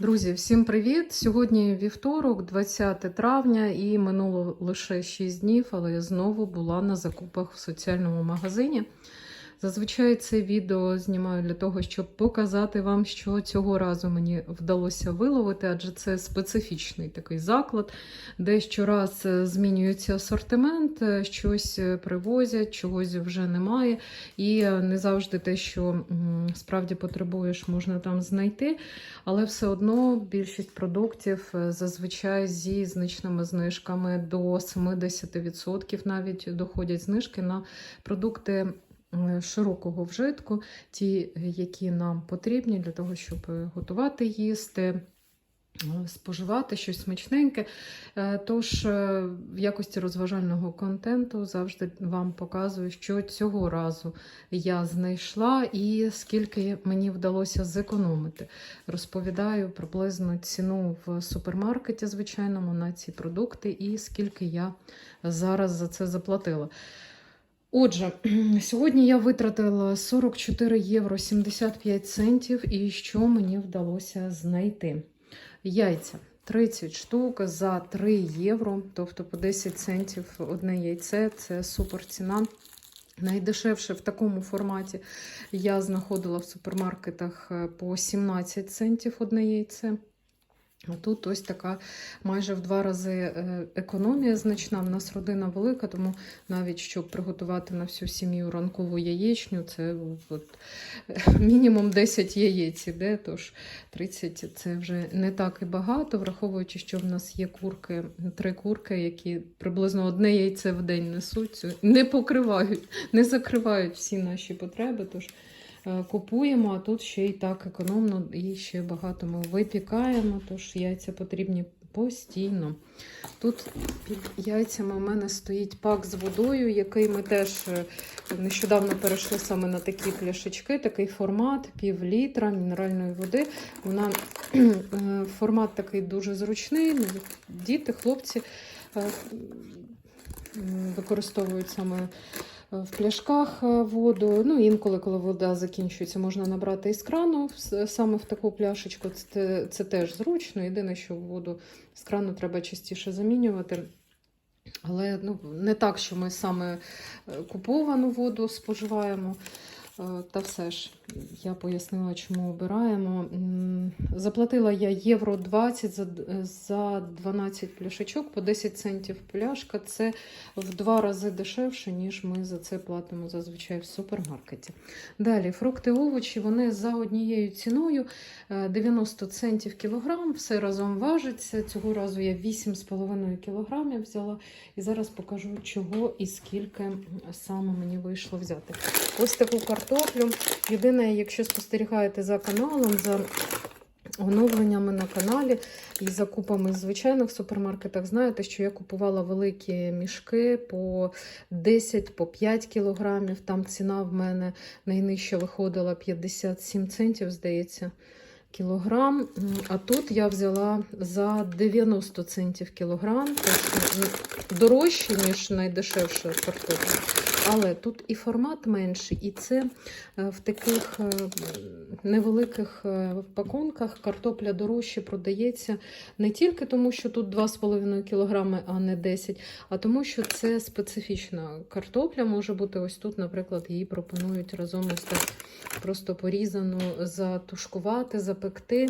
Друзі, всім привіт! Сьогодні вівторок, 20 травня, і минуло лише 6 днів, але я знову була на закупах в соціальному магазині. Зазвичай це відео знімаю для того, щоб показати вам, що цього разу мені вдалося виловити, адже це специфічний такий заклад, де щораз е, змінюється асортимент, е, щось е, привозять, чогось вже немає. І не завжди те, що справді потребуєш, можна там знайти. Але все одно більшість продуктів зазвичай зі значними знижками до 70% навіть доходять знижки на продукти широкого вжитку, ті, е, які нам потрібні для того, щоб е, готувати, їсти. е, Споживати щось смачненьке. Е, Тож, е, в якості розважального контенту завжди вам показую, що цього разу я знайшла і скільки мені вдалося зекономити. Розповідаю приблизно ціну в супермаркеті звичайному на ці продукти і скільки я зараз за це заплатила. Отже, сьогодні я витратила 44 євро 75 центів, і що мені вдалося знайти? Яйця 30 штук за 3 євро, тобто по 10 центів одне яйце це супер ціна. Найдешевше в такому форматі я знаходила в супермаркетах е, по 17 центів одне яйце. А тут ось така майже в два рази е, економія значна. В нас родина велика, тому навіть щоб приготувати на всю сім'ю ранкову яєчню, це от, е, мінімум 10 яєць іде, тож 30 це вже не так і багато, враховуючи, що в нас є курки, три курки, які приблизно одне яйце в день несуть, не покривають, не закривають всі наші потреби. Тож купуємо, а тут ще й так економно, і ще багато ми випікаємо, тож яйця потрібні постійно. Тут під яйцями у мене стоїть пак з водою, який ми теж е, нещодавно перейшли саме на такі пляшечки, такий формат, пів літра мінеральної води. Вона е, формат такий дуже зручний. ну, Діти, хлопці е, використовують саме е, в пляшках е, воду. Ну, інколи, коли вода закінчується, можна набрати із крану саме в таку пляшечку. Це, це теж зручно. Єдине, що воду з крану треба частіше замінювати. Але ну, не так, що ми саме е, куповану воду споживаємо. Е, Та все ж я пояснила, чому обираємо. Заплатила я євро 20 за, за 12 пляшечок по 10 центів пляшка. Це в два рази дешевше, ніж ми за це платимо зазвичай в супермаркеті. Далі, фрукти, овочі, вони за однією ціною е, 90 центів кілограм, все разом важиться. Цього разу я 8,5 кілограмів взяла. І зараз покажу, чого і скільки саме мені вийшло взяти. Ось таку картоплю. Єдине, якщо спостерігаєте за каналом, за оновленнями на каналі і закупами в звичайних супермаркетах, знаєте, що я купувала великі мішки по 10 по 5 кілограмів. Там ціна в мене найнижча виходила 57 центів, здається. Кілограм, а тут я взяла за 90 центів кілограм, тобто дорожче, ніж найдешевша картопля. Але тут і формат менший, і це е, в таких е, невеликих е, пакунках картопля дорожче продається не тільки тому, що тут 2,5 кг, а не 10, а тому, що це специфічна картопля. Може бути, ось тут, наприклад, її пропонують разом ось так просто порізану затушкувати, запекти.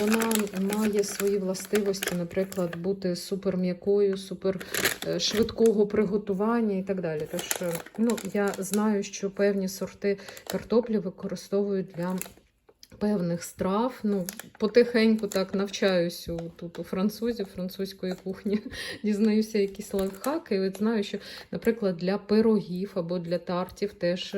Вона має свої властивості, наприклад, бути супер м'якою, супер швидкого приготування і так далі. Тож, е, ну, я знаю, що певні сорти картоплі використовують для певних страв. Ну, потихеньку так навчаюсь у, тут у французів, французької кухні, дізнаюся якісь лайфхаки. І от знаю, що, наприклад, для пирогів або для тартів теж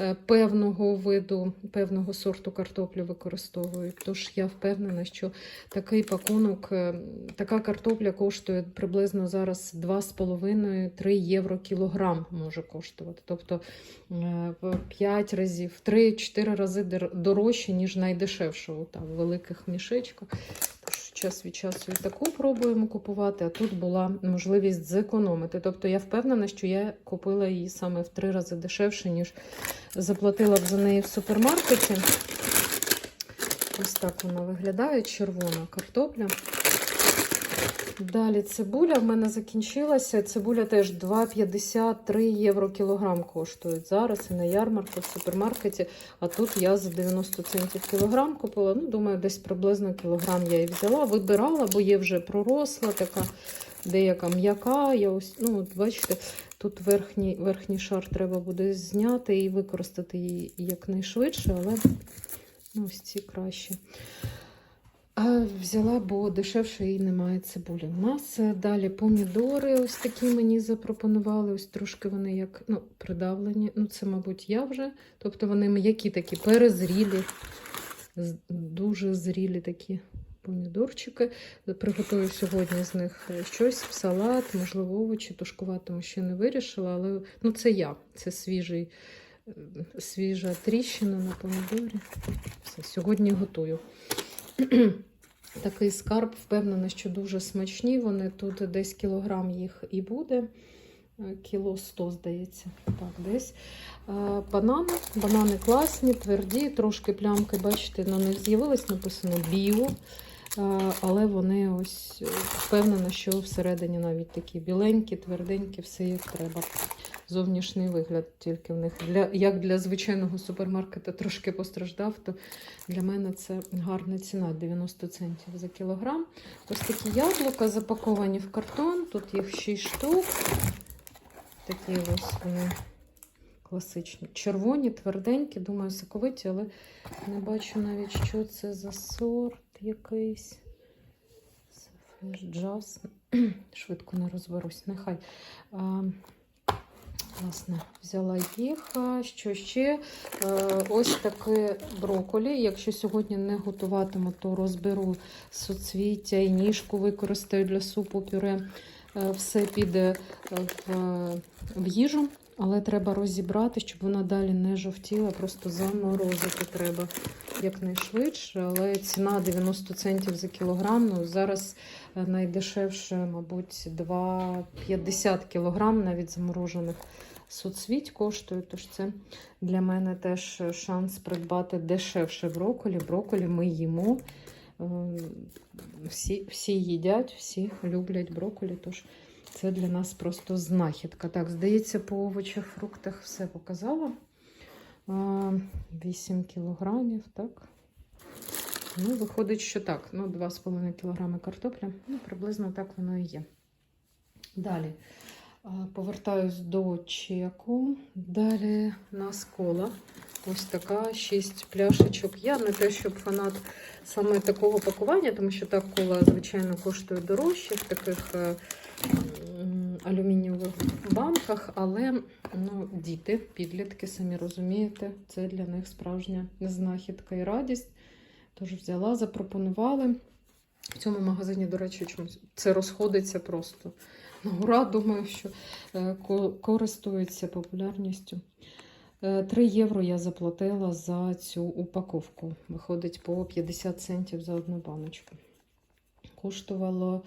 е, певного виду, певного сорту картоплі використовують. Тож я впевнена, що такий пакунок, е, така картопля коштує приблизно зараз 2,5-3 євро кілограм може коштувати. Тобто е, 5 разів, в 3-4 рази дор- дорожче, ніж найдешевшого там, в великих мішечках. Тож час від часу і таку пробуємо купувати, а тут була можливість зекономити. Тобто я впевнена, що я купила її саме в три рази дешевше, ніж заплатила б за неї в супермаркеті. Ось так вона виглядає, червона картопля. Далі цибуля в мене закінчилася. Цибуля теж 2,53 євро кілограм коштують зараз і на ярмарку в супермаркеті. А тут я за 90 центів кілограм купила. Ну, думаю, десь приблизно кілограм я її взяла. Вибирала, бо є вже проросла, така деяка м'яка. Я ось, ну, от бачите, тут верхній, верхній шар треба буде зняти і використати її якнайшвидше, але ну, ось ці краще. А взяла, бо дешевше і немає цибулі. У нас далі помідори, ось такі мені запропонували. Ось трошки вони як ну, придавлені. Ну, це, мабуть, я вже. Тобто вони м'які такі, перезрілі, дуже зрілі такі помідорчики. Приготую сьогодні з них щось в салат, можливо, овочі тушкуватиму ще не вирішила, але ну, це я. Це свіжий, свіжа тріщина на помідорі. Все, сьогодні готую. Такий скарб, впевнена, що дуже смачні. Вони тут десь кілограм їх і буде. Е, Кіло 100, здається. Так, десь. Е, Банани. Банани класні, тверді, трошки плямки, бачите, на них з'явилось, написано біо. Е, Але вони ось впевнена, що всередині навіть такі біленькі, тверденькі, все як треба. Зовнішній вигляд тільки в них. Для, як для звичайного супермаркета трошки постраждав, то для мене це гарна ціна 90 центів за кілограм. Ось такі яблука запаковані в картон. Тут їх 6 штук. Такі ось вони класичні. Червоні, тверденькі, думаю, соковиті, але не бачу навіть, що це за сорт якийсь. Fresh Швидко не розберусь. Нехай. Власне, взяла їх. Що ще? Е, Ось таке броколі. Якщо сьогодні не готуватиму, то розберу соцвіття і ніжку використаю для супу пюре. Е, Все піде в, в їжу, але треба розібрати, щоб вона далі не жовтіла. Просто заморозити треба якнайшвидше. Але ціна 90 центів за кілограм. Ну, зараз е, найдешевше, мабуть, 2,50 кілограм навіть заморожених соцвіть коштує. Тож це для мене теж шанс придбати дешевше броколі. Броколі ми їмо. Е, Всі, всі їдять, всі люблять броколі. Тож це для нас просто знахідка. Так, здається, по овочах, фруктах все показала. 8 кілограмів, так. Ну, виходить, що так. Ну, 2,5 кілограми картопля. Ну, приблизно так воно і є. Далі. Повертаюсь до чеку. Далі на кола. Ось така 6 пляшечок. Я не те, щоб фанат саме такого пакування, тому що так кола, звичайно, коштує дорожче в таких е, алюмінієвих банках, але ну, діти, підлітки, самі розумієте, це для них справжня знахідка і радість. Тож взяла, запропонували. В цьому магазині, до речі, це розходиться просто ура. Думаю, що е, користується популярністю. 3 євро я заплатила за цю упаковку. Виходить по 50 центів за одну баночку. Коштувало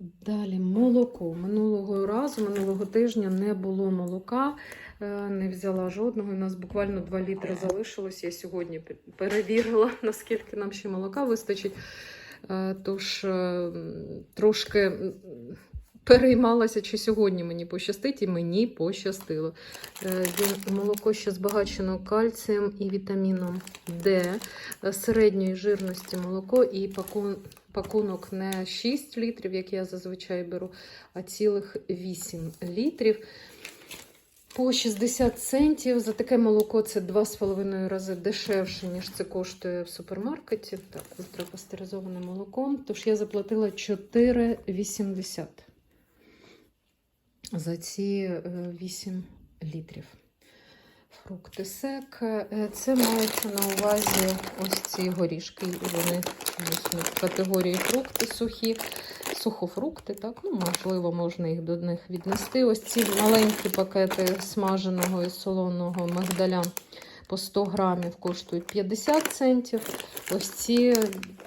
далі молоко. Минулого разу, минулого тижня не було молока, е, не взяла жодного. У нас буквально 2 літри залишилось. Я сьогодні перевірила, наскільки нам ще молока вистачить. Е, Тож е, трошки переймалася, чи сьогодні мені пощастить, і мені пощастило. Е, Молоко ще збагачено кальцієм і вітаміном Д, е, середньої жирності молоко і пакунок не 6 літрів, як я зазвичай беру, а цілих 8 літрів. По 60 центів за таке молоко це 2,5 рази дешевше, ніж це коштує в супермаркеті. Так, ультрапастеризоване молоко. Тож я заплатила 4,80 за ці е, 8 літрів. Фрукти сек. Е, Це мається на увазі ось ці горішки. Вони в категорії фрукти сухі, сухофрукти. Так, ну можливо, можна їх до них віднести. Ось ці маленькі пакети смаженого і солоного мигдаля по 100 грамів коштують 50 центів. Ось ці,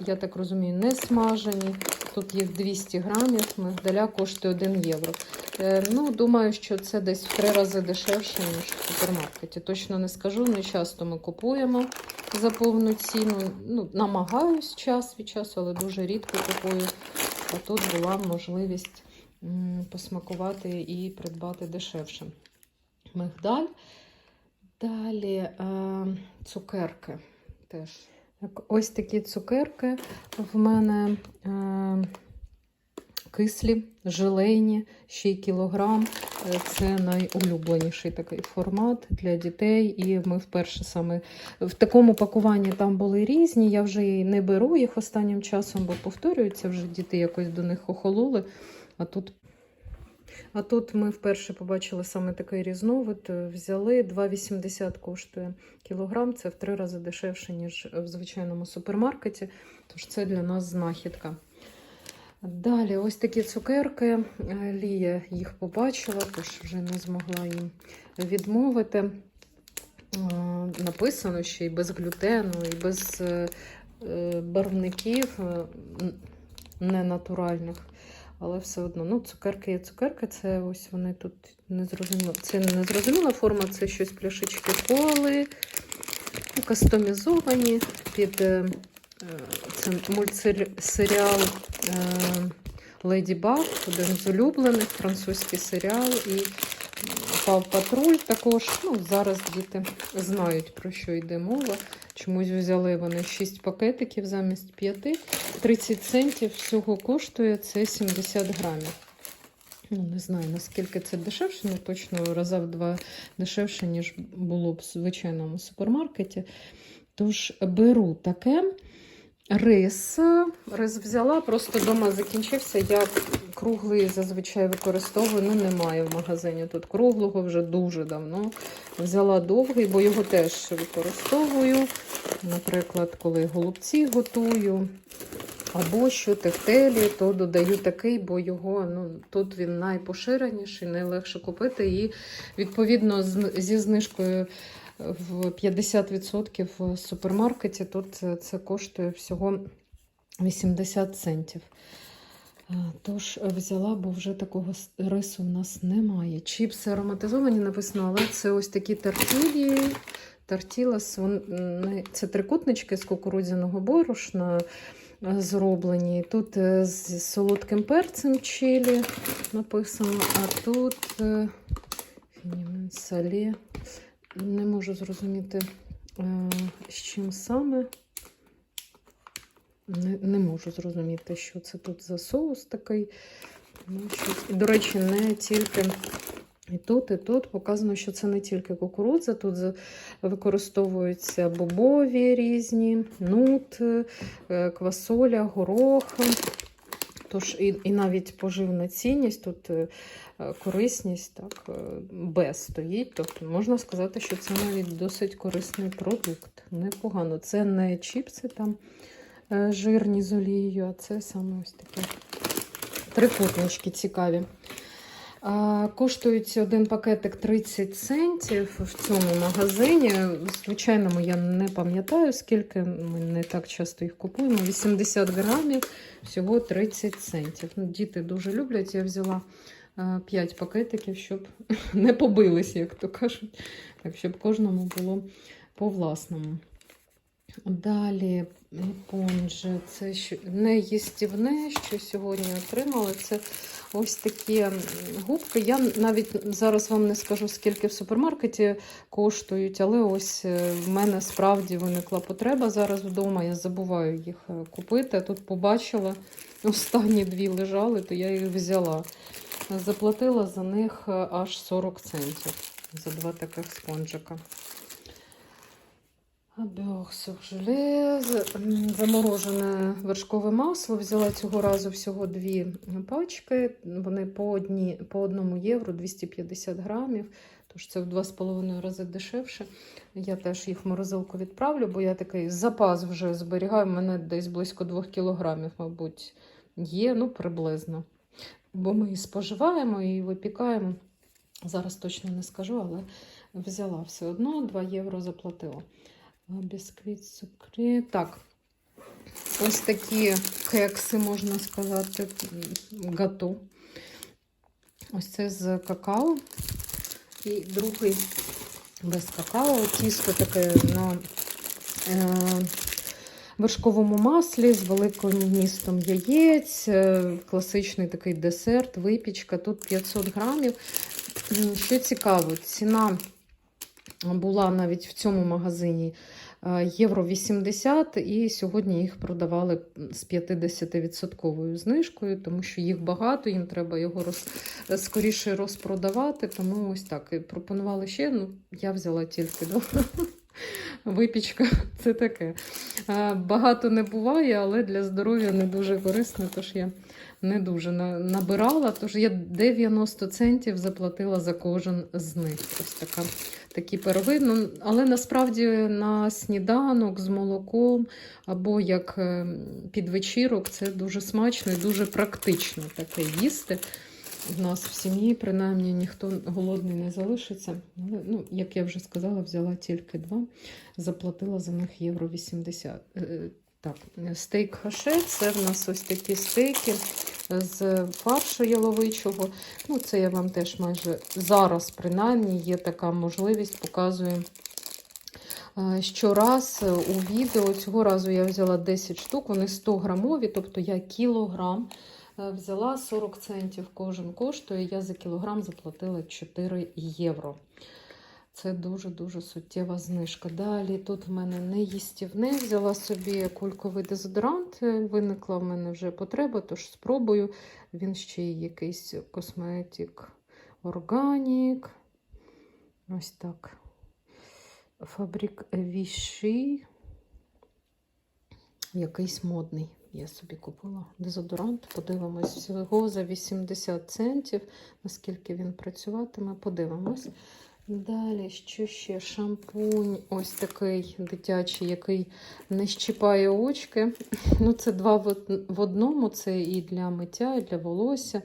я так розумію, не смажені. Тут їх 200 грамів, мигдаля коштує 1 євро. Е, Ну, думаю, що це десь в три рази дешевше, ніж в супермаркеті. Точно не скажу, не часто ми купуємо за повну ціну. Ну, намагаюсь час від часу, але дуже рідко купую. А тут була можливість посмакувати і придбати дешевше. Мигдаль. Далі е, цукерки теж. Ось такі цукерки в мене е, кислі, желейні, ще й кілограм. Е, Це найулюбленіший такий формат для дітей. І ми вперше саме в такому пакуванні там були різні. Я вже і не беру їх останнім часом, бо повторюються вже діти якось до них охололи. А тут а тут ми вперше побачили саме такий різновид. Взяли 2,80 коштує кілограм. Це в три рази дешевше, ніж в звичайному супермаркеті. Тож це для нас знахідка. Далі, ось такі цукерки. Лія їх побачила, тож вже не змогла їм відмовити. Написано ще й без глютену, і без е, е, барвників е, ненатуральних. Але все одно, ну, цукерки є цукерки, це ось вони тут не зрозуміло. Це не зрозуміла форма, це щось пляшечки коли, ну, кастомізовані під е, це мультсеріал е, Леді Баг, один з улюблених, французький серіал. І Пав Патруль також. Ну, зараз діти знають, про що йде мова. Чомусь взяли вони 6 пакетиків замість 5. 30 центів всього коштує це 70 грамів. Ну, не знаю, наскільки це дешевше, ну точно раза в два дешевше, ніж було б в звичайному супермаркеті. Тож беру таке. Рис. Рис взяла, просто вдома закінчився. Я круглий зазвичай використовую, ну немає в магазині тут круглого вже дуже давно. Взяла довгий, бо його теж використовую. Наприклад, коли голубці готую. Або що тефтелі, то додаю такий, бо його ну, тут він найпоширеніший, найлегше купити. І відповідно зі знижкою в 50% в супермаркеті тут це коштує всього 80 центів. Тож взяла, бо вже такого рису в нас немає. Чіпси ароматизовані написано, але це ось такі тортілі. Тортілас, вон- не- це трикутнички з кукурудзяного борошна е, зроблені. Тут е, з солодким перцем чилі написано, а тут е, салі. Не можу зрозуміти, е, з чим саме. Не, не можу зрозуміти, що це тут за соус такий. Ну, щось- До речі, не тільки і тут, і тут показано, що це не тільки кукурудза, тут використовуються бобові різні, нут, е, квасоля, горох. Тож і, і навіть поживна цінність, тут е, корисність так, е, без стоїть. Тобто можна сказати, що це навіть досить корисний продукт. Непогано. Це не чіпси там е, жирні з олією, а це саме ось такі трикутнички цікаві. Коштують один пакетик 30 центів в цьому магазині. В звичайному я не пам'ятаю, скільки ми не так часто їх купуємо. 80 грамів, всього 30 центів. Ну, Діти дуже люблять. Я взяла 5 пакетиків, щоб не побились, як то кажуть. Так, щоб кожному було по власному. Далі понже, це що не їстівне, що сьогодні отримали. Це ось такі губки. Я навіть зараз вам не скажу, скільки в супермаркеті коштують, але ось е, в мене справді виникла потреба зараз вдома. Я забуваю їх е, купити. Тут побачила, останні дві лежали, то я їх взяла. Заплатила за них е, аж 40 центів за два таких спонжика. Абіох сюржеле, заморожене вершкове масло. Взяла цього разу всього дві пачки. Вони по, одні, по одному євро 250 грамів. Тож це в 2,5 рази дешевше. Я теж їх в морозилку відправлю, бо я такий запас вже зберігаю. У мене десь близько 2 кілограмів, мабуть, є, ну приблизно. Бо ми і споживаємо, і випікаємо. Зараз точно не скажу, але взяла все одно 2 євро заплатила. Бісквіт, цукрі. Так. ось такі кекси, можна сказати, гато. Ось це з какао. І другий без какао. Тісто таке на е, вершковому маслі з великим вмістом яєць, е, класичний такий десерт, випічка. Тут 500 грамів. Що цікаво, ціна була навіть в цьому магазині е, євро 80, і сьогодні їх продавали з 50% знижкою, тому що їх багато, їм треба його роз, скоріше розпродавати. Тому ось так. І пропонували ще. Ну, я взяла тільки два. Випічка це таке. Е, Багато не буває, але для здоров'я не дуже корисно, тож я не дуже набирала. Тож я 90 центів заплатила за кожен з них. Ось така, такі пироги. Ну, але насправді на сніданок з молоком або як е, підвечірок це дуже смачно і дуже практично таке їсти. В нас в сім'ї, принаймні, ніхто голодний не залишиться. Але, ну, як я вже сказала, взяла тільки два, заплатила за них євро 80. Е, Так, стейк хаше це в нас ось такі стейки з фаршу яловичого. Ну, це я вам теж майже зараз, принаймні, є така можливість, показую. Щораз у відео цього разу я взяла 10 штук, вони 100 грамові, тобто я кілограм е, взяла 40 центів кожен коштує. Я за кілограм заплатила 4 євро. Це дуже-дуже суттєва знижка. Далі тут в мене не їстівне. Взяла собі кульковий дезодорант. Виникла в мене вже потреба, тож спробую. Він ще й якийсь косметик органік. Ось так. Фабрик Віші. Якийсь модний. Я собі купила дезодорант. Подивимось всього за 80 центів. Наскільки він працюватиме, подивимось. Далі, що ще? Шампунь, ось такий дитячий, який не щіпає очки. Ну, Це два в одному: це і для миття, і для волосся.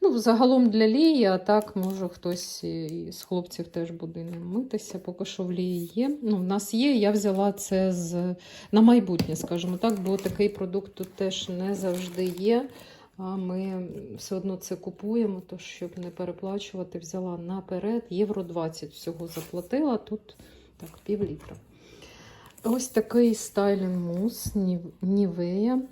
Ну, загалом для лії, а так, може, хтось з хлопців теж буде ним митися, поки що в лії є. Ну, в нас є, я взяла це з... на майбутнє, скажімо так, бо такий продукт тут теж не завжди є. А ми все одно це купуємо, то щоб не переплачувати, взяла наперед. Євро 20 всього заплатила, тут так, пів літра. Ось такий стайлінг мус Нівея.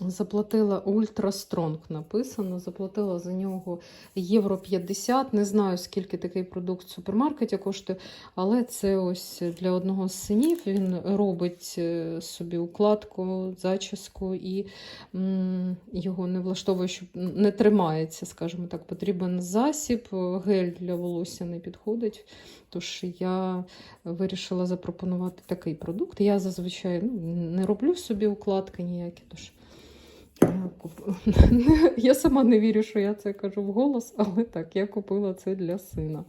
Заплатила Ультра Стронг написано. Заплатила за нього євро 50. Не знаю, скільки такий продукт в супермаркеті коштує, але це ось для одного з синів. Він робить е, собі укладку, зачіску і м, його не влаштовує, щоб не тримається, скажімо так. Потрібен засіб, гель для волосся не підходить. Тож я вирішила запропонувати такий продукт. Я зазвичай ну, не роблю собі укладки ніякі. Тож я куп- я сама не вірю, що я це кажу вголос, але так, я купила це для сина.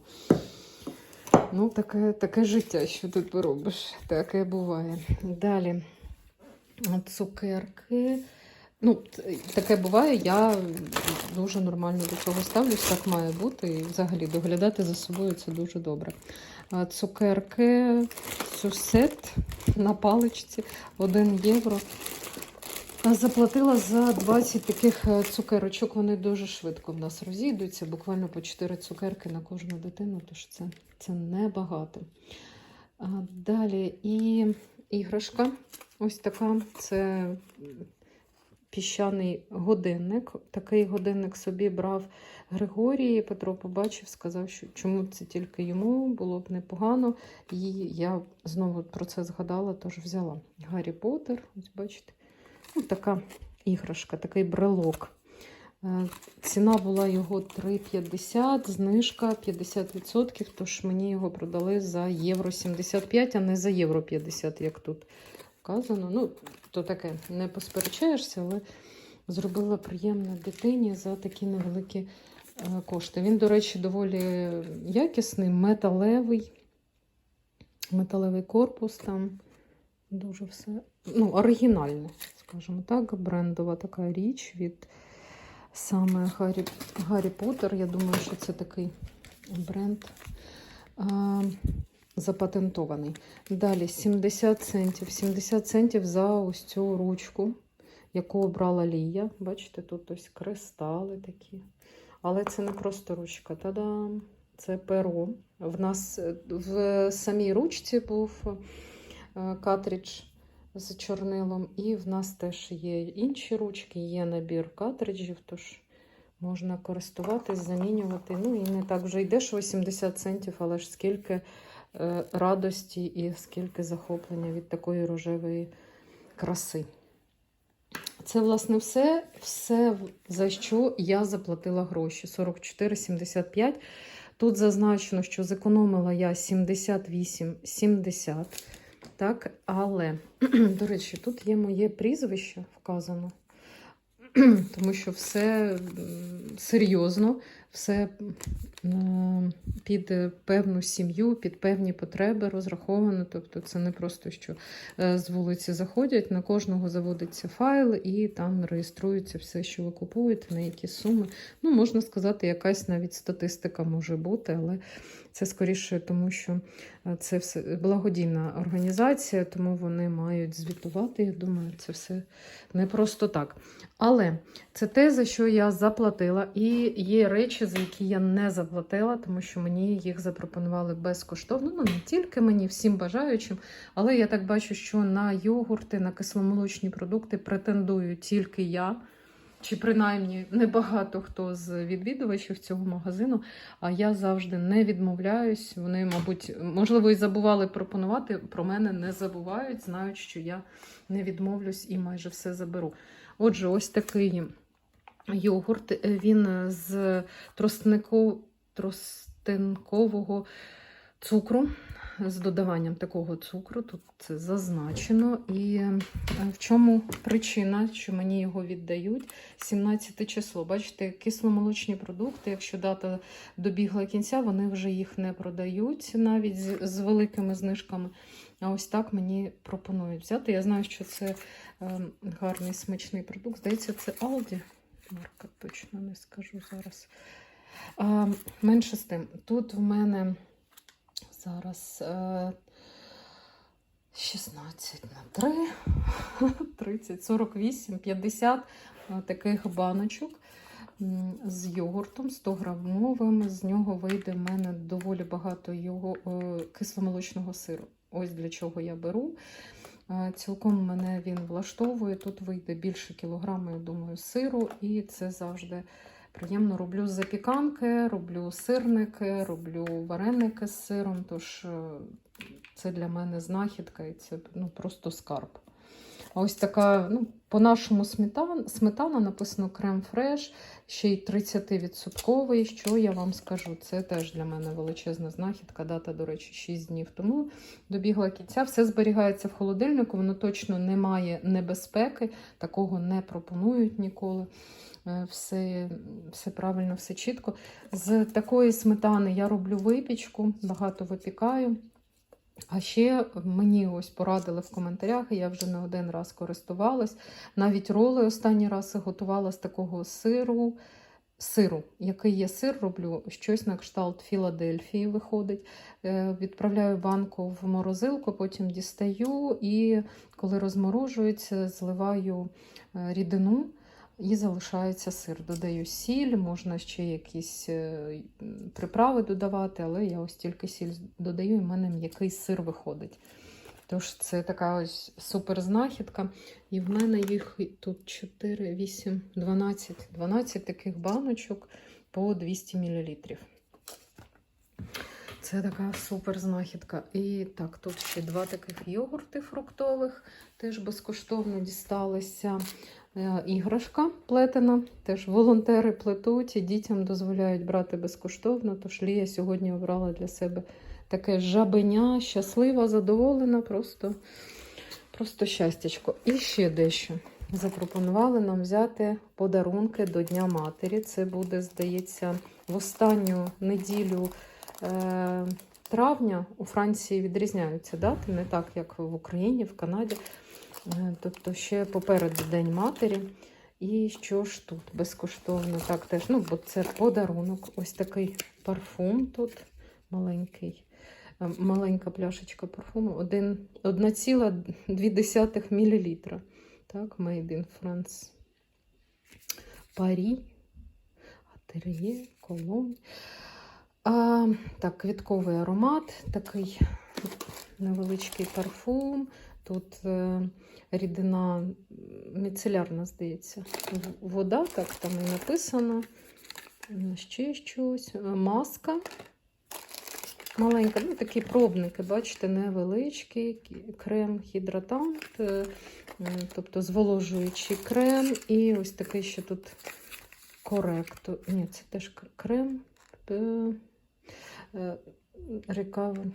Ну, таке, таке життя, що ти поробиш. Таке буває. Далі цукерки. Ну, таке буває, я дуже нормально до цього ставлюсь, так має бути. І взагалі доглядати за собою це дуже добре. Цукерки, сусет на паличці 1 євро. Заплатила за 20 таких е, цукерочок. Вони дуже швидко в нас розійдуться. Буквально по 4 цукерки на кожну дитину, тож це, це небагато. Далі і іграшка. Ось така. Це піщаний годинник. Такий годинник собі брав Григорій. Петро побачив, сказав, що чому це тільки йому було б непогано. І я знову про це згадала, тож взяла Гаррі Поттер. Ось бачите. Така іграшка, такий брелок. Е, Ціна була його 3,50, знижка 50%, тож мені його продали за євро 75, а не за євро 50, як тут вказано. Ну, то таке, не посперечаєшся, але зробила приємне дитині за такі невеликі е, кошти. Він, до речі, доволі якісний, металевий, металевий корпус там. Дуже все ну, оригінальне, скажімо так, брендова така річ від саме Гаррі, Гаррі Поттер. Я думаю, що це такий бренд. А, запатентований. Далі 70 центів. 70 центів за ось цю ручку, яку обрала Лія. Бачите, тут ось кристали такі. Але це не просто ручка. Та-дам! Це перо. В нас в самій ручці був картридж з чорнилом, і в нас теж є інші ручки, є набір картриджів, тож можна користуватись, замінювати. Ну і не так вже йдеш 80 центів, але ж скільки е, радості і скільки захоплення від такої рожевої краси. Це, власне, все, все, за що я заплатила гроші. 44,75. Тут зазначено, що зекономила я 78,70. Так, але, до речі, тут є моє прізвище вказано, тому що все серйозно, все під певну сім'ю, під певні потреби розраховано. Тобто це не просто що е, з вулиці заходять, на кожного заводиться файл і там реєструється все, що ви купуєте, на які суми. Ну, можна сказати, якась навіть статистика може бути, але це скоріше, тому що е, це все благодійна організація, тому вони мають звітувати. Я думаю, це все не просто так. Але це те, за що я заплатила, і є речі, за які я не заплатила, тому що мені їх запропонували безкоштовно. Ну, не тільки мені, всім бажаючим. Але я так бачу, що на йогурти, на кисломолочні продукти претендую тільки я. Чи принаймні небагато хто з відвідувачів цього магазину, а я завжди не відмовляюсь. Вони, мабуть, можливо, і забували пропонувати. Про мене не забувають, знають, що я не відмовлюсь і майже все заберу. Отже, ось такий йогурт. Е, Він з тростнику, тростинкового цукру. З додаванням такого цукру, тут це зазначено. І е, в чому причина, що мені його віддають? 17 число. Бачите, кисломолочні продукти, якщо дата добігла кінця, вони вже їх не продають навіть з, з великими знижками. А ось так мені пропонують взяти. Я знаю, що це е, гарний смачний продукт. Здається, це Aldi. Марка точно не скажу зараз. А, менше з тим, тут в мене зараз е, 16 на 3, 30, 48, 50 е, таких баночок з йогуртом 100 грамовим. З нього вийде в мене доволі багато його е, кисломолочного сиру. Ось для чого я беру. Цілком мене він влаштовує. Тут вийде більше кілограма, я думаю, сиру, і це завжди приємно. Роблю запіканки, роблю сирники, роблю вареники з сиром. Тож е, це для мене знахідка і це ну, просто скарб. Ось така, ну, по-нашому сметана, сметана написано крем фреш, ще й 30%. Що я вам скажу? Це теж для мене величезна знахідка. Дата, до речі, 6 днів тому добігла кінця. Все зберігається в холодильнику, воно точно не має небезпеки, такого не пропонують ніколи. Е, Все, все правильно, все чітко. З такої сметани я роблю випічку, багато випікаю. А ще мені ось порадили в коментарях, я вже не один раз користувалась. Навіть роли останній раз готувала з такого сиру. Сиру, який є сир, роблю щось на кшталт Філадельфії виходить. Е, Відправляю банку в морозилку, потім дістаю і коли розморожується, зливаю е, рідину і залишається сир. Додаю сіль, можна ще якісь е, приправи додавати, але я ось тільки сіль додаю, і в мене м'який сир виходить. Тож це така ось супер. І в мене їх тут 4, 8, 12, 12 таких баночок по 200 мл. Це така супер знахідка. І так, тут ще два таких йогурти фруктових, теж безкоштовно дісталися. Е, Іграшка плетена, теж волонтери плетуть і дітям дозволяють брати безкоштовно. Тож Лія сьогодні обрала для себе таке жабеня, щаслива, задоволена, просто, просто щастячко. І ще дещо. Запропонували нам взяти подарунки до Дня Матері. Це буде, здається, в останню неділю е, травня у Франції відрізняються дати, не так, як в Україні, в Канаді. Е, Тобто ще попереду День Матері. І що ж тут безкоштовно? Так, теж, ну, бо це подарунок. Ось такий парфум тут маленький. Е, Маленька пляшечка парфуму, 1,2 мл. Так, Made in France. Парі, Атер'є, Колонь. А, так, квітковий аромат, такий невеличкий парфум. Тут е, рідина міцелярна, здається. Вода, так там і написано. Ще щось. Е, Маска. Маленька, ну такі пробники, бачите, невеличкий крем гідратант, е, тобто зволожуючий крем. І ось такий ще тут коректор. Ні, це теж крем.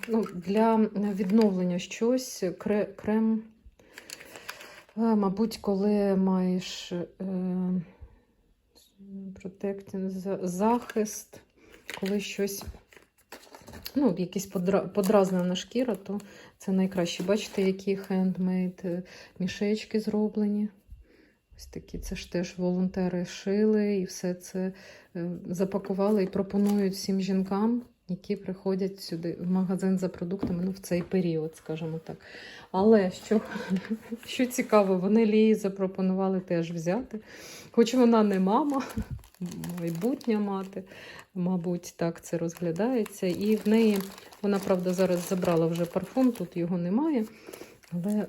Ну, для відновлення щось, кре- крем. Е, Мабуть, коли маєш е, захист, коли щось, ну, якісь подра, подразнена шкіра, то це найкраще. Бачите, які хендмейд е, мішечки зроблені. Ось такі, це ж теж волонтери шили і все це запакували і пропонують всім жінкам, які приходять сюди в магазин за продуктами ну, в цей період, скажімо так. Але що, що цікаво, вони Лії запропонували теж взяти. Хоч вона не мама, майбутня мати, мабуть, так це розглядається. І в неї, вона, правда, зараз забрала вже парфум, тут його немає. Але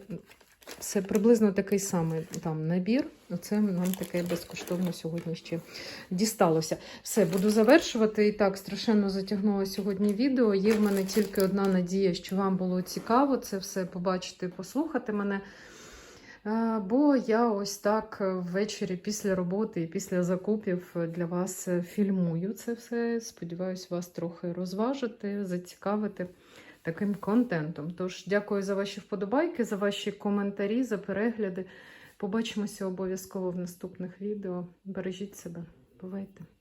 це приблизно такий самий там набір. Оце нам таке безкоштовно сьогодні ще дісталося. Все, буду завершувати. І так, страшенно затягнула сьогодні відео. Є в мене тільки одна надія, що вам було цікаво це все побачити, послухати мене. Бо я ось так ввечері після роботи і після закупів для вас фільмую це все. Сподіваюсь, вас трохи розважити, зацікавити таким контентом. Тож, дякую за ваші вподобайки, за ваші коментарі, за перегляди. Побачимося обов'язково в наступних відео. Бережіть себе. Бувайте!